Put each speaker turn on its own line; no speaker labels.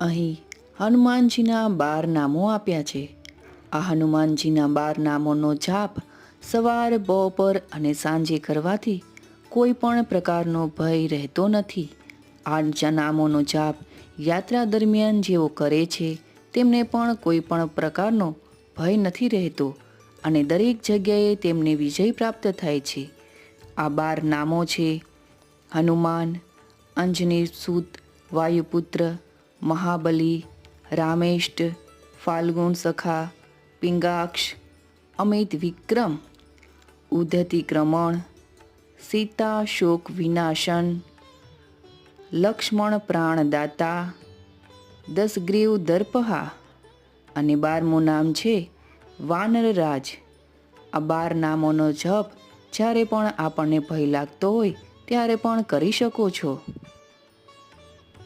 અહીં હનુમાનજીના બાર નામો આપ્યા છે. આ હનુમાનજીના બાર નામોનો જાપ સવાર, બપોર અને સાંજે કરવાથી કોઈ પણ પ્રકારનો ભય રહેતો નથી. આ નામોનો જાપ યાત્રા દરમિયાન જેઓ કરે છે, તેમને પણ કોઈ પણ પ્રકારનો ભય નથી રહેતો અને દરેક જગ્યાએ તેમને વિજય પ્રાપ્ત થાય છે. આ બાર નામો છે, હનુમાન અંજની સૂત, વાયુપુત્ર મહાબલી, રામેષ્ટ, ફાલ્ગુન સખા, પિંગાક્ષ, અમિત વિક્રમ ઉદ્ધતિક્રમણ સીતા શોક વિનાશન, લક્ષ્મણ પ્રાણદાતા, દસગ્રીવ દર્પહા અને બારમું નામ છે વાનરરાજ આ બાર નામોનો જપ જ્યારે પણ આપણને ભય લાગતો હોય ત્યારે પણ કરી શકો છો.